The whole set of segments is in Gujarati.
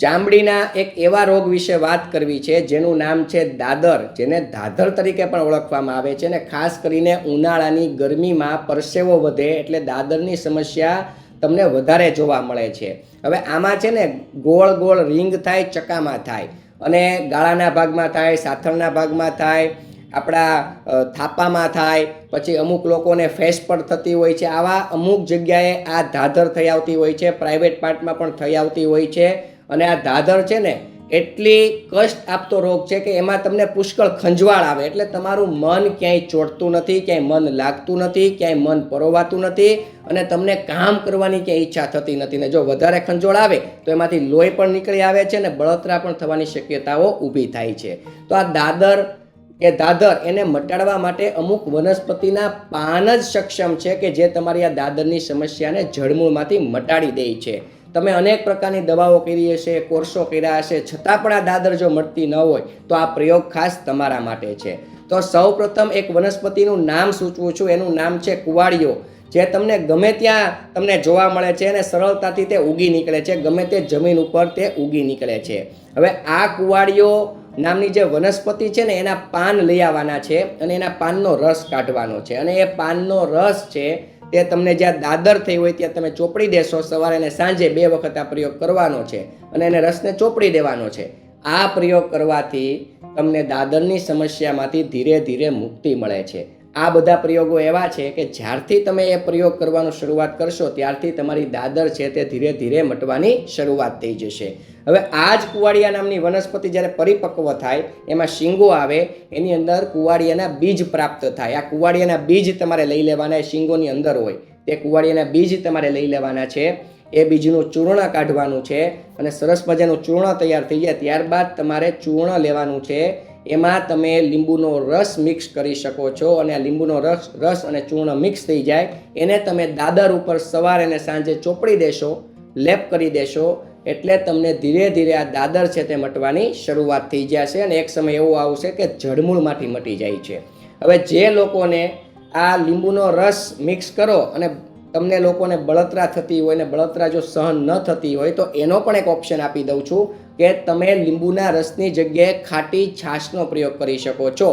ચામડીના એક એવા રોગ વિશે વાત કરવી છે, જેનું નામ છે દાદર, જેને દાદર તરીકે પણ ઓળખવામાં આવે છે અને ખાસ કરીને ઉનાળાની ગરમીમાં પરસેવો વધે એટલે દાદરની સમસ્યા તમને વધારે જોવા મળે છે. હવે આમાં છે ને ગોળ ગોળ રિંગ થાય, ચકામાં થાય અને ગાળાના ભાગમાં થાય, સાથળના ભાગમાં થાય, આપણા થાપામાં થાય, પછી અમુક લોકોને ફેસ પર થતી હોય છે. આવા અમુક જગ્યાએ આ ધાધર થઈ આવતી હોય છે, પ્રાઇવેટ પાર્ટમાં પણ થઈ આવતી હોય છે. અને આ ધાધર છે ને, એટલી કષ્ટ આપતો રોગ છે કે એમાં તમને પુષ્કળ ખંજવાળ આવે. એટલે તમારું મન ક્યાંય ચોટતું નથી, ક્યાંય મન લાગતું નથી, ક્યાંય મન પરોવાતું નથી અને તમને કામ કરવાની ક્યાંય ઈચ્છા થતી નથી. ને જો વધારે ખંજોળ આવે, તો એમાંથી લોહી પણ નીકળી આવે છે ને બળતરા પણ થવાની શક્યતાઓ ઊભી થાય છે. તો આ દાદર એ દાદર એને મટાડવા માટે અમુક વનસ્પતિના પાન જ સક્ષમ છે કે જે તમારી આ દાદરની સમસ્યાને જળમૂળમાંથી મટાડી દે છે. તમે અનેક પ્રકારની દવાઓ કરી હશે, કોર્સો કર્યા હશે, છતાં પણ આ દાદર જો મળતી ન હોય, તો આ પ્રયોગ ખાસ તમારા માટે છે. તો સૌ પ્રથમ એક વનસ્પતિનું નામ સૂચવું છું. એનું નામ છે કુવાડીઓ જે તમને ગમે ત્યાં તમને જોવા મળે છે અને સરળતાથી તે ઉગી નીકળે છે. ગમે તે જમીન ઉપર તે ઉગી નીકળે છે. હવે આ કુવાડીઓ નામની જે વનસ્પતિ છે ને, એના પાન લઈ આવવાના છે અને એના પાનનો રસ કાઢવાનો છે. અને એ પાનનો રસ છે તે તમને જ્યાં દાદર થઈ હોય ત્યાં તમે ચોપડી દેશો, સવારે અને સાંજે બે વખત આ પ્રયોગ કરવાનો છે અને એને રસને ચોપડી દેવાનો છે. આ પ્રયોગ કરવાથી તમને દાદરની સમસ્યામાંથી ધીરે ધીરે મુક્તિ મળે છે. આ બધા પ્રયોગો એવા છે કે જ્યારથી તમે એ પ્રયોગ કરવાનું શરૂઆત કરશો, ત્યારથી તમારી દાદર છે તે ધીરે ધીરે મટવાની શરૂઆત થઈ જશે. હવે આ જ કુવાડિયા નામની વનસ્પતિ જ્યારે પરિપક્વ થાય, એમાં શીંગો આવે, એની અંદર કુવાડિયાના બીજ પ્રાપ્ત થાય. આ કુવાડિયાના બીજ તમારે લઈ લેવાના શીંગોની અંદર હોય. તે કુવાડિયાના બીજ તમારે લઈ લેવાના છે. એ બીજનું ચૂર્ણ કાઢવાનું છે અને સરસ મજાનું ચૂર્ણ તૈયાર થઈ જાય, ત્યારબાદ તમારે ચૂર્ણ લેવાનું છે. એમાં તમે લીંબુનો રસ મિક્સ કરી શકો છો અને આ લીંબુનો રસ રસ અને ચૂર્ણ મિક્સ થઈ જાય. એને તમે દાદર ઉપર સવારે અને સાંજે ચોપડી દેશો, લેપ કરી દેશો, એટલે તમને ધીરે ધીરે આ દાદર છે તે મટવાની શરૂઆત થઈ જશે અને એક સમય એવો આવશે કે જડમૂળમાંથી મટી જાય છે. હવે જે લોકોને આ લીંબુનો રસ મિક્સ કરો અને તમને લોકોને બળતરા થતી હોય ને બળતરા જો સહન ન થતી હોય તો એનો પણ એક ઓપ્શન આપી દઉં છું. કે તમે લીંબુના રસની જગ્યાએ ખાટી છાશનો પ્રયોગ કરી શકો છો.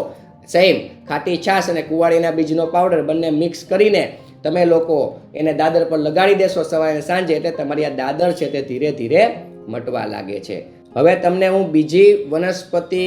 સેમ ખાટી છાશ અને કુવાળીના બીજનો પાવડર બંને મિક્સ કરીને તમે લોકો એને દાદર પર લગાડી દેશો સવારે સાંજે એટલે તમારી આ દાદર છે તે ધીરે ધીરે મટવા લાગે છે. હવે તમને હું બીજી વનસ્પતિ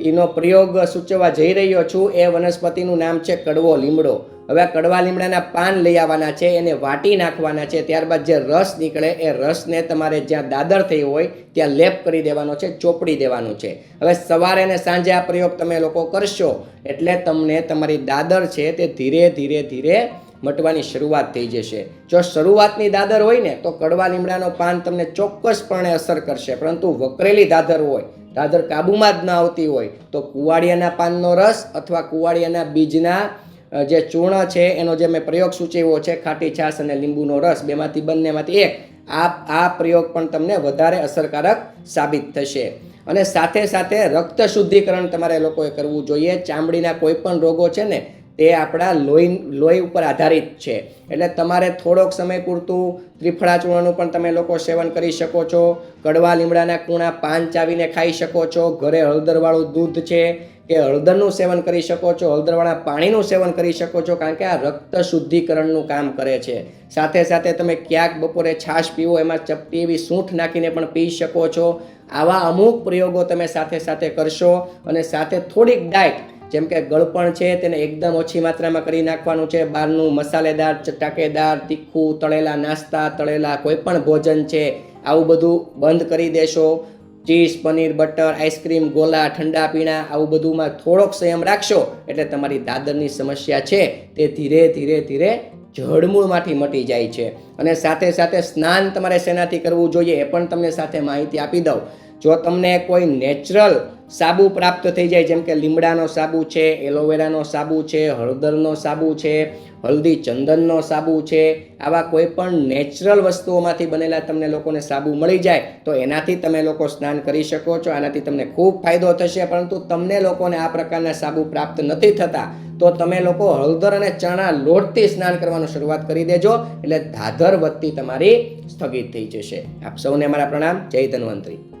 એનો પ્રયોગ સૂચવવા જઈ રહ્યો છું. એ વનસ્પતિનું નામ છે કડવો લીમડો. હવે આ કડવા લીમડાના પાન લઈ આવવાના છે, એને વાટી નાખવાના છે, ત્યારબાદ જે રસ નીકળે એ રસને તમારે જ્યાં દાદર થઈ હોય ત્યાં લેપ કરી દેવાનો છે, ચોપડી દેવાનું છે. હવે સવારે અને સાંજે આ પ્રયોગ તમે લોકો કરશો એટલે તમને તમારી દાદર છે તે ધીરે ધીરે ધીરે મટવાની શરૂઆત થઈ જશે. જો શરૂઆતની દાદર હોય ને, તો કડવા લીમડાનો પાન તમને ચોક્કસપણે અસર કરશે. પરંતુ વકરેલી દાદર હોય, દાદર કાબૂમાં જ ન આવતી હોય, તો કુવાડિયાના પાનનો રસ અથવા કુવાડિયાના બીજના જે ચૂર્ણ છે, એનો જે મેં પ્રયોગ સૂચવ્યો છે, ખાટી છાશ અને લીંબુનો રસ, બેમાંથી બંનેમાંથી એક, આ આ પ્રયોગ પણ તમને વધારે અસરકારક સાબિત થશે. અને સાથે સાથે રક્ત શુદ્ધિકરણ તમારે લોકોએ કરવું જોઈએ. ચામડીના કોઈ પણ રોગો છે ને, તે આપણા લોહી લોહી ઉપર આધારિત છે. એટલે તમારે થોડોક સમય પૂરતું ત્રિફળા ચૂર્ણનું પણ તમે લોકો સેવન કરી શકો છો. કડવા લીમડાના કૂણા પાન ચાવીને ખાઈ શકો છો. ઘરે હળદરવાળું દૂધ છે. કે હળદરનું સેવન કરી શકો છો, હળદરવાળા પાણીનું સેવન કરી શકો છો, કારણ કે આ રક્ત શુદ્ધિકરણનું કામ કરે છે. સાથે સાથે તમે ક્યાંક બપોરે છાશ પીવો, એમાં ચપટી એવી સૂંઠ નાખીને પણ પી શકો છો. આવા અમુક પ્રયોગો તમે સાથે સાથે કરશો અને સાથે થોડીક ડાયટ, જેમ કે ગળપણ છે, તેને એકદમ ઓછી માત્રામાં કરી નાખવાનું છે. બહારનું મસાલેદાર, ચટાકેદાર, તીખું, તળેલા નાસ્તા, તળેલા કોઈ પણ ભોજન છે, આવું બધું બંધ કરી દેશો. Cheese, paneer, butter, ice cream, ગોલા, ઠંડા પીણા, આવું બધુંમાં થોડોક સંયમ રાખશો એટલે તમારી દાદરની સમસ્યા છે તે ધીરે ધીરે ધીરે જળમૂળમાંથી મટી જાય છે. અને સાથે સાથે સ્નાન તમારે શેનાથી કરવું જોઈએ એ પણ તમને સાથે માહિતી આપી દઉં. જો તમને કોઈ નેચરલ સાબુ પ્રાપ્ત થઈ જાય, જેમ કે લીમડાનો સાબુ છે, એલોવેરાનો સાબુ છે, હળદરનો સાબુ છે, હલ્દી ચંદનનો સાબુ છે, આવા કોઈ પણ નેચરલ વસ્તુઓમાંથી બનેલા તમને લોકોને સાબુ મળી જાય, તો એનાથી તમે લોકો સ્નાન કરી શકો છો. આનાથી તમને ખૂબ ફાયદો થશે. પરંતુ તમને લોકોને આ પ્રકારના સાબુ પ્રાપ્ત નથી થતા, તો તમે લોકો હળદર અને ચણા લોટથી સ્નાન કરવાનું શરૂઆત કરી દેજો. એટલે ધાધર વધતી તમારી સ્થગિત થઈ જશે. આપ સૌને મારા પ્રણામ. જય ધન્વંતરી.